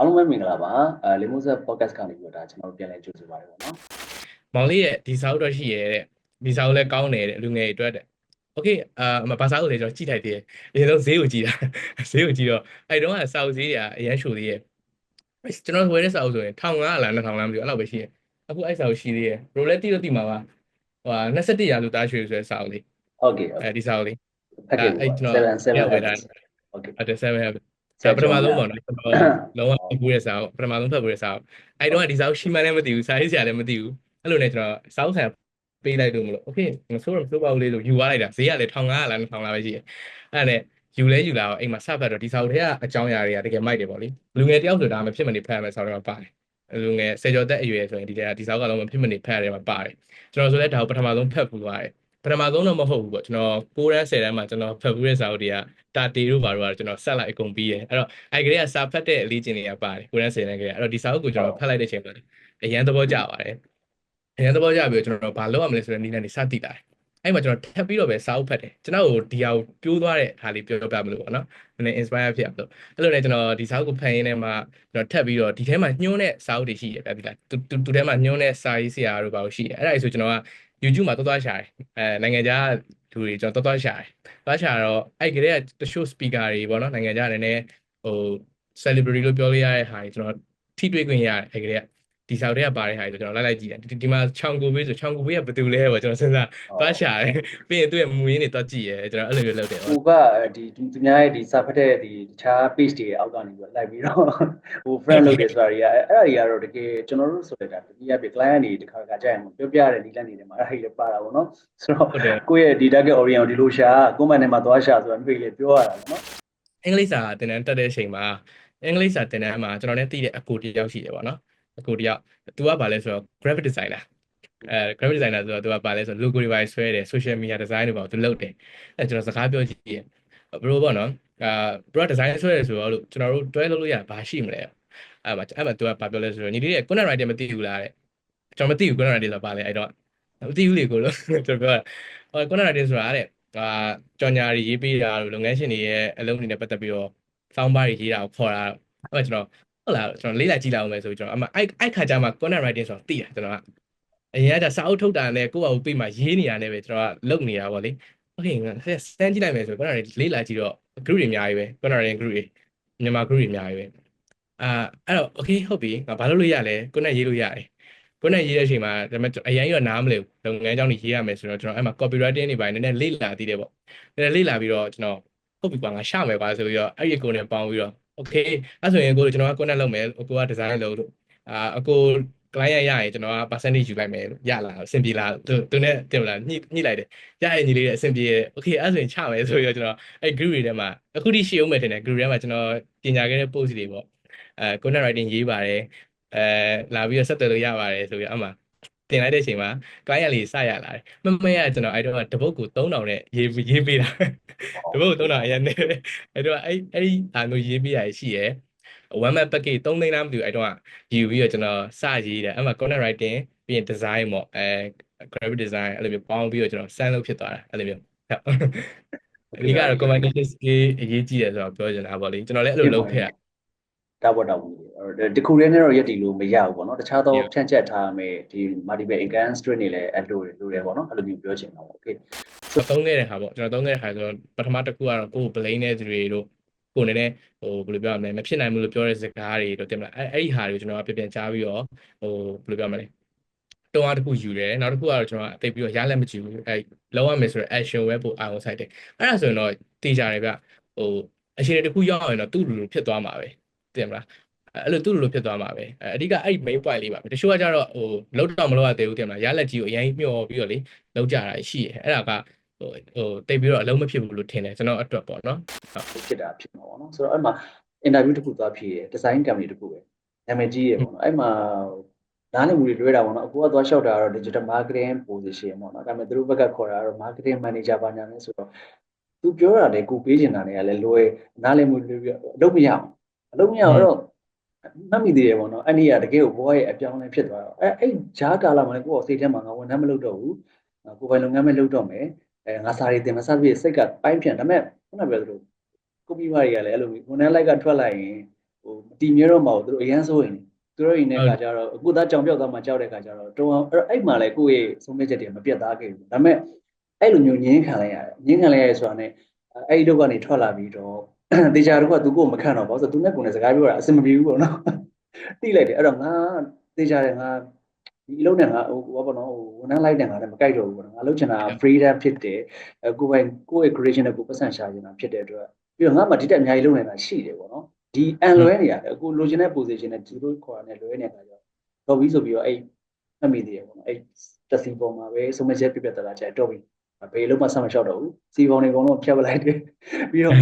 အားလုံးပဲမင်္ဂလာပါအဲလေမွန်ဆက်ပေါ့ကတ်ကနေပြီးတော့ဒါကျွန်တော်တို့ပြန်လည်ကြိုဆိုပါရစေပေါ့နော်မောင်လေးရဲ့ဒီစာအုပ်တော့ရှိရတဲ့ဒီစာအုပ်လည်းကောင်းတယ်တဲ့လူငယ်တွေအတွက်တဲ့ okay အာဘာစာအုပ်လည်းကျွန်တော်ကြည့်လိုက်သေးတယ်အရင်ဆုံးဈေးကိုကြည့်တာဈေးကိုကြည့်တော့အဲ့တုန်းကစာအုပ်ဈေးတွေကအရန်ရှူသေးရဲ့ကျွန်တော်ဝယ်တဲ့စာအုပ်ဆိုရင်1500လား2000လားမသိဘူးအဲ့လောက်ပဲရှိရဲ့အခုအဲ့စာအုပ်ရှိသေးရဲ့ roulette တော့တိမှာပါဟို27ရာစုတားရွှေဆိုတဲ့စာအုပ်လေး okay အဲဒီစာအုပ်လေးအဲ့ကျွန်တော်7 7 okay အဲ့ဒါ7 habit ဆရာပထမဆုံးပေါ့နော်ကျွန်တော်လုံးဝဖတ်ဘူးတဲ့စာအုပ်ပထမဆုံးဖတ်ဘူးတဲ့စာအုပ်အဲ့တော့ဒီစာအုပ်ရှိမှန်းလည်းမသိဘူးစာရေးဆရာလည်းမသိဘူးအဲ့လိုနဲ့ကျွန်တော်စာအုပ်ဆရာပေးလိုက်လို့မလို့ okay မဆိုးတော့မဆိုးပါဘူးလေးလို့ယူသွားလိုက်တာဈေးကလည်း1500လား2000လားပဲရှိတယ်အဲ့ဒါနဲ့ယူလဲယူလာတော့အိမ်မှာစဖတ်တော့ဒီစာအုပ်ထဲကအကြောင်းအရာတွေကတကယ်မိုက်တယ်ပေါ့လေလူငယ်တယောက်ဆိုတာမဖြစ်မနေဖတ်ရမယ်စာအုပ်ထဲမှာပါတယ်လူငယ်ဆယ်ကျော်သက်အရွယ်ဆိုရင်ဒီထဲကဒီစာအုပ်ကလုံးမဖြစ်မနေဖတ်ရတဲ့မှာပါတယ်ကျွန်တော်ဆိုလည်းဒါကိုပထမဆုံးဖတ်ပူသွားတယ် ပထမဆုံးတော့မဟုတ်ဘူးပေါ့ကျွန်တော်6တန်း10တန်းမှာကျွန်တော်ဖတ်ဖူးတဲ့စာအုပ်တွေကတာတေတို့ဘာတို့ကကျွန်တော်ဆက်လိုက်အကုန်ပြီးတယ်အဲ့တော့အဲ့ကလေးကစာဖတ်တဲ့အလေးကျင့်တွေကပါတယ်6တန်း10တန်းကလေးအဲ့တော့ဒီစာအုပ်ကိုကျွန်တော်ဖတ်လိုက်တဲ့အချိန်မှာအရန်သဘောကျပါတယ်အရန်သဘောကျပြီးတော့ကျွန်တော်ဘာလုပ်ရမလဲဆိုတဲ့နည်းနဲ့စတည်လာတယ်အဲ့မှာကျွန်တော်ထပ်ပြီးတော့ပဲစာအုပ်ဖတ်တယ်ကျွန်တော်ကိုဒီဟာကိုပြိုးသွားတဲ့ဟာလေးပြောပြမလို့ပေါ့နော်နည်းနည်း inspire ဖြစ်အောင်လို့အဲ့လိုနဲ့ကျွန်တော်ဒီစာအုပ်ကိုဖတ်ရင်းနဲ့မှကျွန်တော်ထပ်ပြီးတော့ဒီထဲမှာညှိုးတဲ့စာအုပ်တွေရှိတယ်ဗျာဒီလားသူသူသူထဲမှာညှိုးတဲ့စာရေးဆရာတို့ဘာလို့ရှိတယ်အဲ့ဒါကြီးဆိုကျွန်တော်က YouTube မှာသွားသွားရှာတယ်အဲနိုင်ငံခြားလူတွေကျွန်တော်သွားသွားရှာတယ်သွားရှာတော့အဲ့ကလေးကတချို့ speaker တွေပေါ့နော်နိုင်ငံခြားနည်းနည်းဟို celebrity လို့ပြောလို့ရတဲ့ဟာတွေကျွန်တော်ထိတွေ့ခွင့်ရတယ်အဲ့ကလေးက ဒီဆောက်တဲ့ကပါတဲ့ဟာတွေဆိုကျွန်တော်လိုက်လိုက်ကြည့်တယ်ဒီဒီမှာချောင်ကိုဘေးဆိုချောင်ကိုဘေးကဘယ်သူလဲပေါ့ကျွန်တော်စဉ်းစားသွားရှာတယ်ပြီးရင်သူ့ရဲ့မူရင်းတွေသွားကြည့်ရဲကျွန်တော်အဲ့လိုမျိုးလုပ်တယ်ဟိုကဒီသူများရဲ့ဒီစာဖတ်တဲ့ဒီတခြား page တွေအောက်ကနေပြီးတော့လိုက်ပြီးတော့ဟို friend လုပ်တယ်ဆိုတာတွေကအဲ့အဲ့ဒါတွေကတော့တကယ်ကျွန်တော်တို့ဆိုတဲ့ဒါတတိယပြ client တွေတခါတခါကြာရင်ပြောပြတဲ့ဒီလက်နေတယ်မှာအဲ့ဒါတွေပါတာပေါ့နော်ဆိုတော့ဟုတ်တယ်ကိုယ့်ရဲ့ဒီ target audience ကိုဒီလိုရှာကိုယ့်မနဲ့မှာသွားရှာဆိုတာမျိုးလေးပြောရတာပေါ့နော်အင်္ဂလိပ်စာသင်တန်းတက်တဲ့အချိန်မှာအင်္ဂလိပ်စာသင်တန်းမှာကျွန်တော်လည်းသိတဲ့အကိုတယောက်ရှိတယ်ပေါ့နော် အကိုတယောက်သူကဘာလဲဆိုတော့ graphic designer အဲ graphic designer ဆိုတော့သူကဘာလဲဆိုတော့ logo တွေပါဆွဲတယ် social media design တွေပါသူလုပ်တယ်အဲကျွန်တော်စကားပြောကြည့်ရင်ဘရိုပေါ့နော်အာ bro design ဆွဲတယ်ဆိုတော့လို့ကျွန်တော်တို့တွဲလုပ်လို့ရဘာရှိမလဲအဲမှာအဲ့မှာသူကဘာပြောလဲဆိုတော့ညီလေးရဲ့ content writing မသိဘူးလားတဲ့ကျွန်တော်မသိဘူး content writing ဆိုတာဘာလဲအဲ့တော့မသိဘူးလေကိုလို့ကျွန်တော်ပြောတာဟို content writing ဆိုတာတဲ့အာကြော်ညာတွေရေးပေးတာတို့လုပ်ငန်းရှင်တွေရဲ့အလုပ်တွေနဲ့ပတ်သက်ပြီးတော့စောင်းပါးတွေရေးတာကိုခေါ်တာအဲ့ကျွန်တော် ဟုတ်လားကျွန်တော်လေးလိုက်ကြည့်လိုက်အောင်မယ်ဆိုကျွန်တော်အမအဲ့အဲ့ခါကျမှ content writing ဆိုတော့သိတာကျွန်တော်ကအရင်ကစာအုပ်ထုတ်တာနဲ့ကိုယ့်ဘာကိုပြေးမှရေးနေရတဲ့ပဲကျွန်တော်ကလုပ်နေတာပေါ့လေโอเคငါစမ်းကြည့်လိုက်မယ်ဆို content writing လေးလိုက်ကြည့်တော့ group တွေအများကြီးပဲ content writing group တွေမြန်မာ group တွေအများကြီးပဲအာအဲ့တော့ okay ဟုတ်ပြီငါဘာလုပ်လို့ရလဲ content ရေးလို့ရတယ် content ရေးတဲ့အချိန်မှာဒါပေမဲ့အရင်ကနားမလည်ဘူးလုပ်ငန်းကြောင်းတွေရေးရမယ်ဆိုတော့ကျွန်တော်အဲ့မှာ copywriting တွေပိုင်းနည်းနည်းလေ့လာသေးတယ်ပေါ့နည်းနည်းလေ့လာပြီးတော့ကျွန်တော် ဟုတ်ပြီကွာငါရှာမယ်ကွာဆိုပြီးတော့အဲ့ဒီအကိုနဲ့ပေါင်းပြီးတော့ okay အဲ့ဆိုရင်ကိုကျွန်တော်က content လုပ်မယ်အကိုက design လုပ်လို့အာအကို client ရရင်ကျွန်တော်က percentage ယူလိုက်မယ်လို့ရလားအဆင်ပြေလားသူသူနဲ့တင်မလားညှိညှိလိုက်တယ်ရရင်ညီလေးတဲ့အဆင်ပြေတယ် okay အဲ့ဆိုရင်ချမယ်ဆိုပြီးတော့ကျွန်တော်အဲ့ group တွေထဲမှာအခုထိရှိအောင်မယ်တင်တယ် group ထဲမှာကျွန်တော်ပြင်ညာခဲ့တဲ့ post တွေပေါ့အဲ content writing ရေးပါတယ်အဲလာပြီးတော့ဆက်သွယ်လို့ရပါတယ်ဆိုပြီးတော့အမှ တင်လိုက်တဲ့အချိန်မှာ client လေးစရလာတယ်မမရကျွန်တော်အဲ့တော့တပုတ်ကို3000နဲ့ရေးရေးပေးတာတပုတ်ကို3000အရင်နဲ့အဲ့တော့အဲ့အဲ့ဒီအာမျိုးရေးပေးရရှိရယ် one man package 3သိန်းလားမသိဘူးအဲ့တော့ယူပြီးတော့ကျွန်တော်စရေးတယ်အဲ့မှာ content writing ပြီးရင် design ပေါ့အဲ graphic design အဲ့လိုမျိုးပေါင်းပြီးတော့ကျွန်တော် send လုပ်ဖြစ်သွားတာအဲ့လိုမျိုးဟုတ်အဓိကတော့ communication skill အရေးကြီးတယ်ဆိုတော့ပြောချင်တာပေါ့လေကျွန်တော်လည်းအဲ့လိုလုပ်ခဲ့ရ ဒါပေါ်တော့ဘူးတခုတည်းနဲ့တော့ရက်တီလို့မရဘူးပေါ့နော်တခြားသောဖြန့်ချက်ထားမယ်ဒီ multiple income stream တွေလည်းအဲ့လိုလိုတယ်ပေါ့နော်အဲ့လိုမျိုးပြောချင်တာပေါ့ okay ဆိုသုံးခဲ့တဲ့ဟာပေါ့ကျွန်တော်သုံးခဲ့တဲ့ဟာဆိုတော့ပထမတစ်ခုကတော့ကိုယ် blame တဲ့သူတွေတို့ကိုယ်နည်းနည်းဟိုဘယ်လိုပြောရမလဲမဖြစ်နိုင်ဘူးလို့ပြောတဲ့စကားတွေတို့တင်မလားအဲ့အဲ့ဒီဟာတွေကိုကျွန်တော်ကပြန်ပြန်ကြားပြီးတော့ဟိုဘယ်လိုပြောရမလဲတုံးအားတစ်ခုယူတယ်နောက်တစ်ခုကတော့ကျွန်တော်အသိပြီးတော့ရလက်မကြည့်ဘူးအဲ့လောက်ရမယ်ဆိုတော့ action ပဲပို့အောင်ဆိုင်တယ်အဲ့ဒါဆိုရင်တော့တေးကြတယ်ဗျဟိုအချိန်တစ်ခုရောက်ရင်တော့သူ့လူလူဖြစ်သွားမှာပဲ တင်မလားအဲ့လိုသူ့လူလူဖြစ်သွားမှာပဲအဓိကအဲ့ main point လေးပါပဲတချို့ကကြတော့ဟိုလောက်တော့မလောက်ရသေးဘူးတင်မလားရလက်ကြီးကိုအရင်မျှော်ပြီးတော့လေလောက်ကြတာရှိတယ်အဲ့ဒါကဟိုဟိုတိတ်ပြီးတော့အလုံးမဖြစ်ဘူးလို့ထင်တယ်ကျွန်တော်အတွက်ပေါ့နော်ဖြစ်တာဖြစ်မှာပေါ့နော်ဆိုတော့အဲ့မှာ interview တစ်ခုသွားဖြေတယ် design company တစ်ခုပဲနာမည်ကြီးရပေါ့နော်အဲ့မှာနားလည်မှုတွေလွဲတာပေါ့နော်အခုကသွားလျှောက်တာကတော့ digital marketing position ပေါ့နော်ဒါပေမဲ့သူတို့ဘက်ကခေါ်တာကတော့ marketing manager ပါညာလဲဆိုတော့သူပြောတာလေကိုပေးချင်တာတွေကလည်းလွယ်နားလည်မှုလွယ်ပြီးအလုပ်မရအောင် အလုပ်မရအောင်အဲ့တော့မှတ်မိသေးတယ်ပေါ့နော်အဲ့ဒီကတကယ်ကိုဘဝရဲ့အပြောင်းအလဲဖြစ်သွားတော့အဲ့အဲ့ဂျားကာလမှာလည်းကိုယ့်စိတ်ထဲမှာငါဝန်ထမ်းမလုပ်တော့ဘူးကိုယ်ပိုင်လုပ်ငန်းမလုပ်တော့မယ်အဲငါစာရီတင်မစပြည့်စိတ်ကပိုင်းပြန်ဒါပေမဲ့ခုနပြောသလိုကိုပြီးပါတွေကလည်းအဲ့လိုဝန်ထမ်းလိုက်ကထွက်လိုက်ရင်ဟိုမတည်မြဲတော့မှာကိုသူတို့အရန်စိုးရင်သူတို့ရင်တဲ့ခါကျတော့အခုသားကြောင်ပြောက်သားမှကြောက်တဲ့ခါကျတော့တုံအောင်အဲ့အဲ့မှာလည်းကိုယ့်ရဲ့ဆုံးဖြတ်ချက်တွေမပြတ်သားခဲ့ဘူးဒါပေမဲ့အဲ့လိုမျိုးငင်းခံလိုက်ရတယ်ငင်းခံလိုက်ရဆိုတာနဲ့အဲ့ဒီတော့ကနေထွက်လာပြီးတော့ တေချာတော့ကသူကိုမခံတော့ဘာလို့ဆိုသူနဲ့ကိုယ်နဲ့စကားပြောတာအဆင်မပြေဘူးပေါ့နော်တိလိုက်တယ်အဲ့တော့ငါတေချာတယ်ငါဒီအလုံးနဲ့ငါဟိုဘောပေါ့နော်ဟိုဝန်ထမ်းလိုက်တယ်ငါလည်းမကြိုက်တော့ဘူးပေါ့နော်ငါလုပ်ချင်တာ freedom ဖြစ်တယ်အဲကိုယ်ပိုင်ကိုယ့်ရဲ့ creation နဲ့ကိုယ်ပတ်စံရှာနေတာဖြစ်တဲ့အတွက်ပြီးတော့ငါမှဒီတက်အများကြီးလုပ်နေတာရှိတယ်ပေါ့နော်ဒီအန်လွဲနေရတယ်အခုလိုချင်တဲ့ position နဲ့ဒီလိုခေါ်ရတဲ့လွဲနေတာကြောင့်တော့ပြီးဆိုပြီးတော့အဲ့မှတ်မိသေးတယ်ပေါ့နော်အဲ့တက်စီပေါ်မှာပဲဆုံးမချက်ပြပြတလာကြတော့ပြီးဘယ်လုံးမှဆက်မလျှောက်တော့ဘူးစီပေါင်းတွေအကုန်လုံးဖြတ်ပလိုက်တယ်ပြီးတော့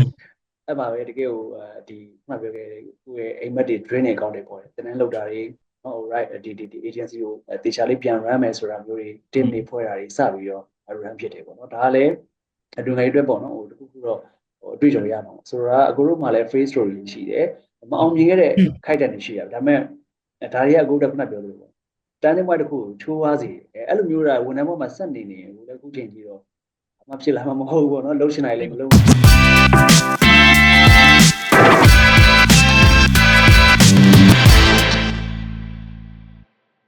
အဲ့မှာပဲတကယ်ကိုအဲဒီမှပြောခဲ့တဲ့ကိုယ့်ရဲ့အိမ်မက်တွေ drain တွေကောင်းတယ်ပေါ့တယ်တန်းလောက်တာတွေဟို right ဒီဒီဒီ agency ကိုတေချာလေးပြန် run မယ်ဆိုတာမျိုးတွေ team တွေဖွဲ့တာတွေစပြီးတော့ run ဖြစ်တယ်ပေါ့နော်ဒါကလည်းအတွင်ငယ်အတွက်ပေါ့နော်ဟိုတခုခုတော့ဟိုအတွေ့အကြုံရမှာပေါ့ဆိုတော့အကိုတို့မှလည်း face story ရှိတယ်မအောင်မြင်ခဲ့တဲ့ခိုက်တန်တွေရှိရတယ်ဒါပေမဲ့ဒါတွေကအခုတည်းကပြောလို့ပေါ့တန်းတဲ့ဘွားတစ်ခုကိုချိုးသွားစီအဲအဲ့လိုမျိုးတာဝန်ထမ်းဘက်မှာဆက်နေနေဟိုလည်းအခုချိန်ကြီးတော့မဖြစ်လာမှာမဟုတ်ဘူးပေါ့နော်လှုပ်ရှင်နိုင်လည်းမလုပ်